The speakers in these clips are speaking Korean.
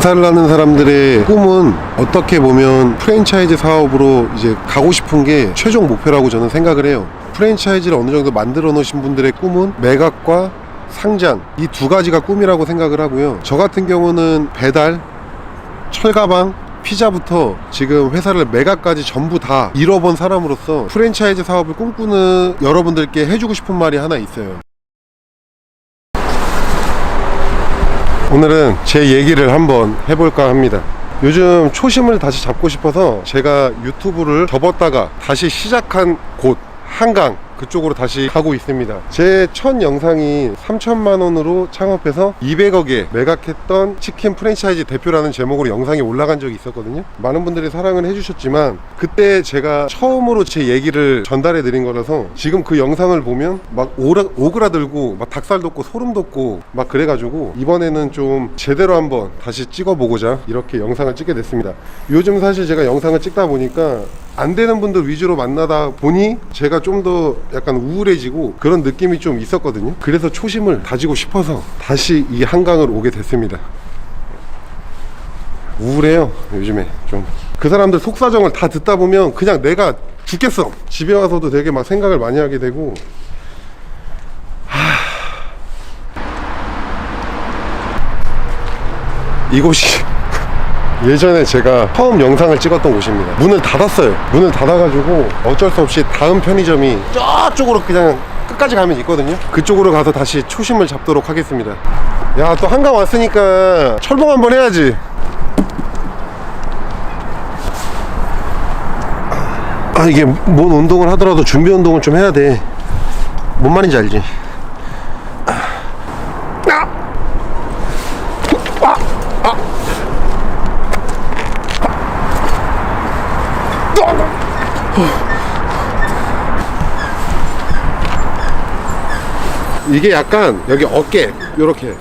장사를 하는 사람들의 꿈은 어떻게 보면 프랜차이즈 사업으로 이제 가고 싶은 게 최종 목표라고 저는 생각을 해요. 프랜차이즈를 어느 정도 만들어 놓으신 분들의 꿈은 매각과 상장 이 두 가지가 꿈이라고 생각을 하고요. 저 같은 경우는 배달, 철가방, 피자부터 지금 회사를 매각까지 전부 다 잃어본 사람으로서 프랜차이즈 사업을 꿈꾸는 여러분들께 해주고 싶은 말이 하나 있어요. 오늘은 제 얘기를 한번 해볼까 합니다. 요즘 초심을 다시 잡고 싶어서 제가 유튜브를 접었다가 다시 시작한 곳 한강 그쪽으로 다시 가고 있습니다. 제 첫 영상이 3천만 원으로 창업해서 200억에 매각했던 치킨 프랜차이즈 대표라는 제목으로 영상이 올라간 적이 있었거든요. 많은 분들이 사랑을 해주셨지만 그때 제가 처음으로 제 얘기를 전달해 드린 거라서 지금 그 영상을 보면 막 오라, 오그라들고 막 닭살 돋고 소름 돋고 막 그래가지고 이번에는 좀 제대로 한번 다시 찍어보고자 이렇게 영상을 찍게 됐습니다. 요즘 사실 제가 영상을 찍다 보니까 안 되는 분들 위주로 만나다 보니 제가 좀 더 약간 우울해지고 그런 느낌이 좀 있었거든요. 그래서 초심을 다지고 싶어서 다시 이 한강을 오게 됐습니다. 우울해요, 요즘에 좀. 그 사람들 속사정을 다 듣다 보면 그냥 내가 죽겠어. 집에 와서도 되게 막 생각을 많이 하게 되고. 하... 이곳이 예전에 제가 처음 영상을 찍었던 곳입니다. 문을 닫았어요. 문을 닫아가지고 어쩔 수 없이 다음 편의점이 저쪽으로 그냥 끝까지 가면 있거든요. 그쪽으로 가서 다시 초심을 잡도록 하겠습니다. 야, 또 한강 왔으니까 철봉 한번 해야지. 아, 이게 뭔 운동을 하더라도 준비 운동을 좀 해야 돼. 뭔 말인지 알지? 이게 약간 여기 어깨 요렇게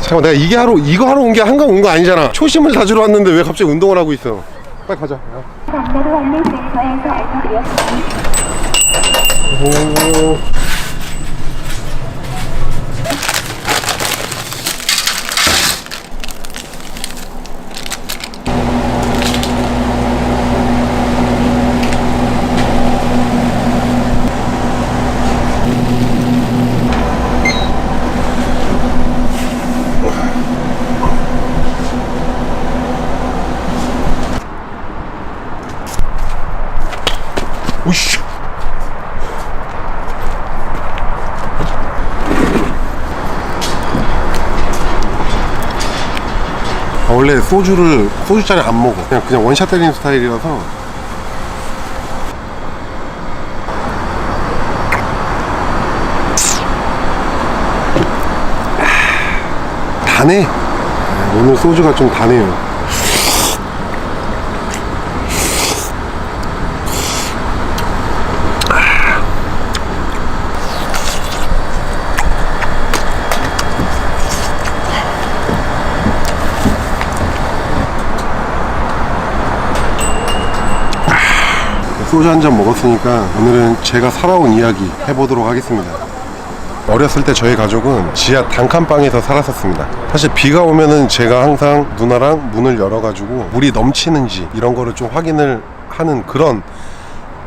잠깐 내가 이게 하러 이거 하러 온 게 한강 온 거 아니잖아 초심을 다주러 왔는데 왜 갑자기 운동을 하고 있어 빨리 가자. 오. 오씨. 아, 원래 소주를 소주잔에 안 먹어. 그냥 그냥 원샷 때리는 스타일이라서. 다네 오늘 소주가 좀 다네요 소주 한 잔 먹었으니까 오늘은 제가 살아온 이야기 해보도록 하겠습니다. 어렸을 때 저희 가족은 지하 단칸방에서 살았었습니다. 사실 비가 오면은 제가 항상 누나랑 문을 열어가지고 물이 넘치는지 이런 거를 좀 확인을 하는 그런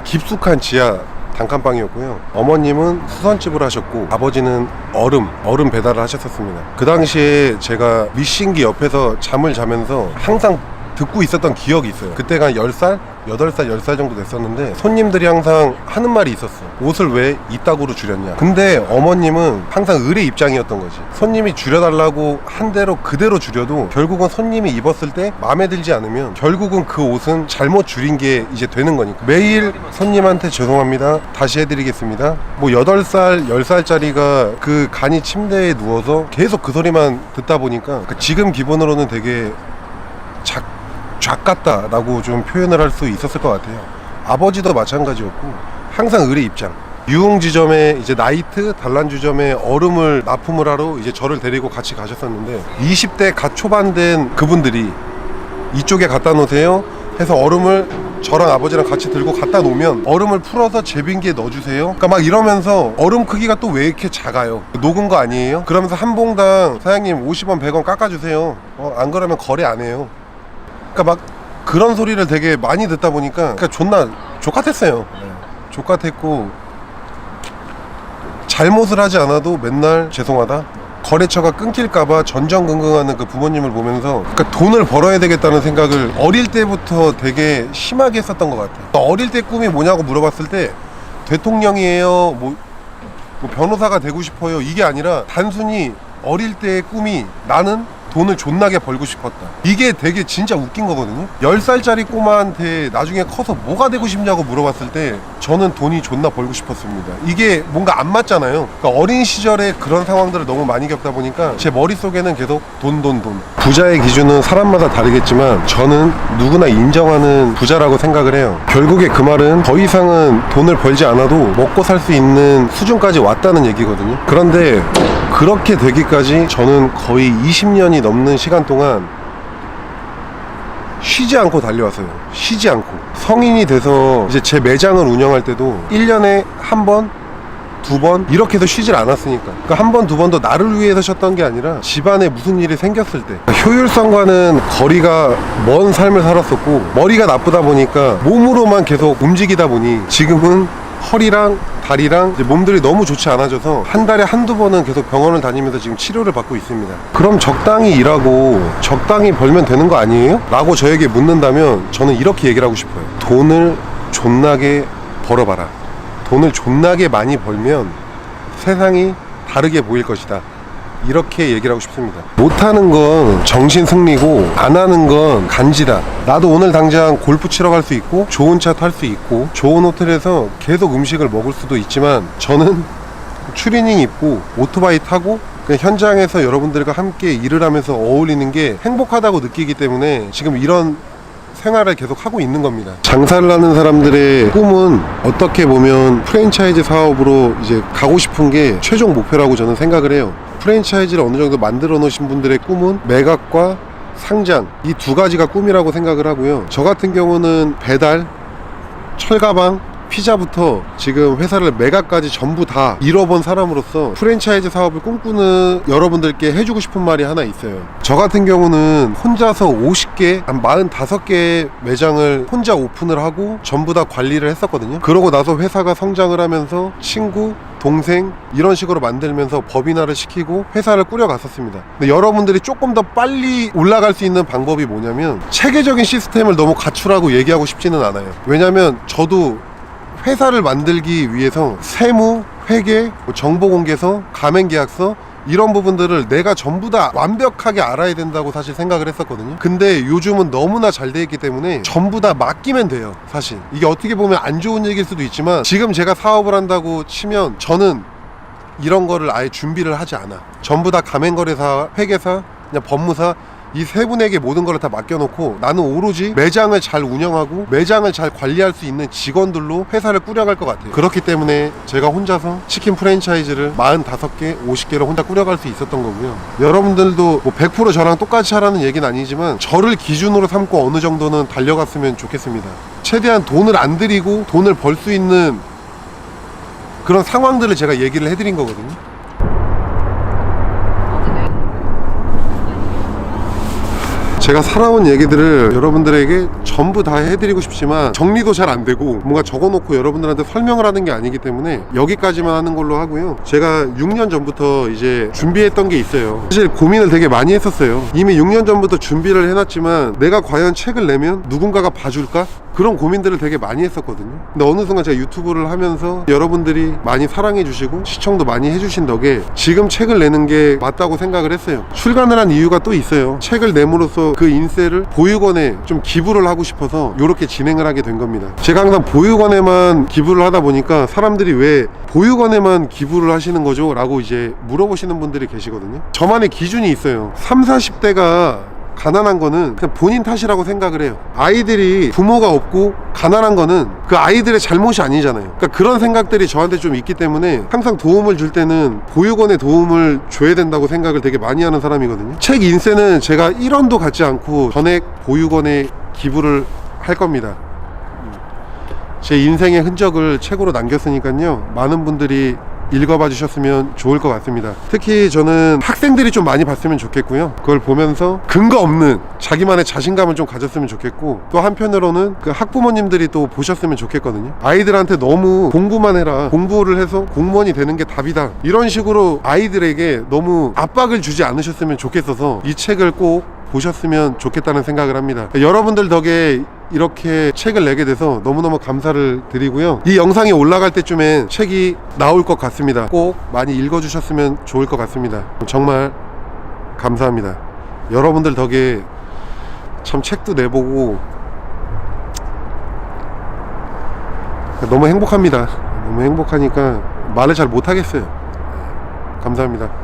깊숙한 지하 단칸방이었고요. 어머님은 수선집을 하셨고 아버지는 얼음, 얼음 배달을 하셨었습니다. 그 당시에 제가 미신기 옆에서 잠을 자면서 항상 듣고 있었던 기억이 있어요. 그때가 한 10살? 8살, 10살 정도 됐었는데 손님들이 항상 하는 말이 있었어. 옷을 왜 이따구로 줄였냐. 근데 어머님은 항상 을의 입장이었던 거지. 손님이 줄여달라고 한 대로 그대로 줄여도 결국은 손님이 입었을 때 마음에 들지 않으면 결국은 그 옷은 잘못 줄인 게 이제 되는 거니까. 매일 손님한테 죄송합니다. 다시 해드리겠습니다. 뭐 8살, 10살짜리가 그 간이 침대에 누워서 계속 그 소리만 듣다 보니까 그 지금 기본으로는 되게 작, 작 같다라고 좀 표현을 할 수 있었을 것 같아요. 아버지도 마찬가지였고 항상 을의 입장. 유흥 지점에 이제 나이트 단란주점에 얼음을 납품을 하러 이제 저를 데리고 같이 가셨었는데 20대 갓 초반 된 그분들이 이쪽에 갖다 놓으세요 해서 얼음을 저랑 아버지랑 같이 들고 갖다 놓으면 얼음을 풀어서 제빙기에 넣어주세요. 그러니까 막 이러면서 얼음 크기가 또 왜 이렇게 작아요? 녹은 거 아니에요? 그러면서 한 봉당 사장님 50원 100원 깎아주세요. 어, 안 그러면 거래 안 해요. 그러니까 막 그런 소리를 되게 많이 듣다 보니까 그러니까 존나 족같았어요. 족같았고 잘못을 하지 않아도 맨날 죄송하다. 거래처가 끊길까봐 전전긍긍하는 그 부모님을 보면서 그러니까 돈을 벌어야 되겠다는 생각을 어릴 때부터 되게 심하게 했었던 것 같아요. 어릴 때 꿈이 뭐냐고 물어봤을 때 대통령이에요. 뭐, 뭐 변호사가 되고 싶어요. 이게 아니라 단순히 어릴 때의 꿈이 나는 돈을 존나게 벌고 싶었다. 이게 되게 진짜 웃긴 거거든요. 10살짜리 꼬마한테 나중에 커서 뭐가 되고 싶냐고 물어봤을 때 저는 돈이 존나 벌고 싶었습니다. 이게 뭔가 안 맞잖아요. 그러니까 어린 시절에 그런 상황들을 너무 많이 겪다 보니까 제 머릿속에는 계속 돈, 돈, 돈. 부자의 기준은 사람마다 다르겠지만 저는 누구나 인정하는 부자라고 생각을 해요. 결국에 그 말은 더 이상은 돈을 벌지 않아도 먹고 살 수 있는 수준까지 왔다는 얘기거든요. 그런데 그렇게 되기까지 저는 거의 20년이 넘는 시간 동안 쉬지 않고 달려왔어요. 쉬지 않고. 성인이 돼서 이제 제 매장을 운영할 때도 1년에 한 번, 두 번, 이렇게 해서 쉬질 않았으니까. 그러니까 한 번, 두 번도 나를 위해서 쉬었던 게 아니라 집안에 무슨 일이 생겼을 때. 효율성과는 거리가 먼 삶을 살았었고, 머리가 나쁘다 보니까 몸으로만 계속 움직이다 보니 지금은 허리랑 다리랑 몸들이 너무 좋지 않아져서 한 달에 한두 번은 계속 병원을 다니면서 지금 치료를 받고 있습니다. 그럼 적당히 일하고 적당히 벌면 되는 거 아니에요? 라고 저에게 묻는다면 저는 이렇게 얘기를 하고 싶어요. 돈을 존나게 벌어봐라. 돈을 존나게 많이 벌면 세상이 다르게 보일 것이다. 이렇게 얘기를 하고 싶습니다. 못하는 건 정신 승리고 안 하는 건 간지다. 나도 오늘 당장 골프 치러 갈 수 있고 좋은 차 탈 수 있고 좋은 호텔에서 계속 음식을 먹을 수도 있지만 저는 추리닝 입고 오토바이 타고 그냥 현장에서 여러분들과 함께 일을 하면서 어울리는 게 행복하다고 느끼기 때문에 지금 이런 생활을 계속 하고 있는 겁니다. 장사를 하는 사람들의 꿈은 어떻게 보면 프랜차이즈 사업으로 이제 가고 싶은 게 최종 목표라고 저는 생각을 해요. 프랜차이즈를 어느 정도 만들어 놓으신 분들의 꿈은 매각과 상장 이 두 가지가 꿈이라고 생각을 하고요. 저 같은 경우는 배달, 철가방, 피자부터 지금 회사를 매각까지 전부 다 잃어본 사람으로서 프랜차이즈 사업을 꿈꾸는 여러분들께 해주고 싶은 말이 하나 있어요. 저 같은 경우는 혼자서 50개, 한 45개 매장을 혼자 오픈을 하고 전부 다 관리를 했었거든요. 그러고 나서 회사가 성장을 하면서 친구, 동생 이런 식으로 만들면서 법인화를 시키고 회사를 꾸려갔었습니다. 근데 여러분들이 조금 더 빨리 올라갈 수 있는 방법이 뭐냐면 체계적인 시스템을 너무 갖추라고 얘기하고 싶지는 않아요. 왜냐면 저도 회사를 만들기 위해서 세무, 회계, 뭐 정보공개서, 가맹계약서 이런 부분들을 내가 전부 다 완벽하게 알아야 된다고 사실 생각을 했었거든요. 근데 요즘은 너무나 잘 돼 있기 때문에 전부 다 맡기면 돼요. 사실 이게 어떻게 보면 안 좋은 얘기일 수도 있지만 지금 제가 사업을 한다고 치면 저는 이런 거를 아예 준비를 하지 않아. 전부 다 가맹거래사, 회계사, 그냥 법무사 이 세 분에게 모든 걸 다 맡겨놓고 나는 오로지 매장을 잘 운영하고 매장을 잘 관리할 수 있는 직원들로 회사를 꾸려갈 것 같아요. 그렇기 때문에 제가 혼자서 치킨 프랜차이즈를 45개, 50개를 혼자 꾸려갈 수 있었던 거고요. 여러분들도 뭐 100% 저랑 똑같이 하라는 얘기는 아니지만 저를 기준으로 삼고 어느 정도는 달려갔으면 좋겠습니다. 최대한 돈을 안 들이고 돈을 벌 수 있는 그런 상황들을 제가 얘기를 해드린 거거든요. 제가 살아온 얘기들을 여러분들에게 전부 다 해드리고 싶지만 정리도 잘 안 되고 뭔가 적어놓고 여러분들한테 설명을 하는 게 아니기 때문에 여기까지만 하는 걸로 하고요. 제가 6년 전부터 이제 준비했던 게 있어요. 사실 고민을 되게 많이 했었어요. 이미 6년 전부터 준비를 해놨지만 내가 과연 책을 내면 누군가가 봐줄까? 그런 고민들을 되게 많이 했었거든요. 근데 어느 순간 제가 유튜브를 하면서 여러분들이 많이 사랑해 주시고 시청도 많이 해주신 덕에 지금 책을 내는 게 맞다고 생각을 했어요. 출간을 한 이유가 또 있어요. 책을 내므로써 그 인세를 보육원에 좀 기부를 하고 싶어서 이렇게 진행을 하게 된 겁니다. 제가 항상 보육원에만 기부를 하다 보니까 사람들이 왜 보육원에만 기부를 하시는 거죠? 라고 이제 물어보시는 분들이 계시거든요. 저만의 기준이 있어요. 3, 40대가 가난한 거는 그냥 본인 탓이라고 생각을 해요. 아이들이 부모가 없고 가난한 거는 그 아이들의 잘못이 아니잖아요. 그러니까 그런 생각들이 저한테 좀 있기 때문에 항상 도움을 줄 때는 보육원에 도움을 줘야 된다고 생각을 되게 많이 하는 사람이거든요. 책 인쇄는 제가 1원도 갖지 않고 전액 보육원에 기부를 할 겁니다. 제 인생의 흔적을 책으로 남겼으니까요. 많은 분들이 읽어봐 주셨으면 좋을 것 같습니다. 특히 저는 학생들이 좀 많이 봤으면 좋겠고요. 그걸 보면서 근거 없는 자기만의 자신감을 좀 가졌으면 좋겠고 또 한편으로는 그 학부모님들이 또 보셨으면 좋겠거든요. 아이들한테 너무 공부만 해라. 공부를 해서 공무원이 되는 게 답이다. 이런 식으로 아이들에게 너무 압박을 주지 않으셨으면 좋겠어서 이 책을 꼭 보셨으면 좋겠다는 생각을 합니다. 여러분들 덕에 이렇게 책을 내게 돼서 너무너무 감사를 드리고요. 이 영상이 올라갈 때쯤엔 책이 나올 것 같습니다. 꼭 많이 읽어주셨으면 좋을 것 같습니다. 정말 감사합니다. 여러분들 덕에 참 책도 내보고 너무 행복합니다. 너무 행복하니까 말을 잘 못하겠어요. 감사합니다.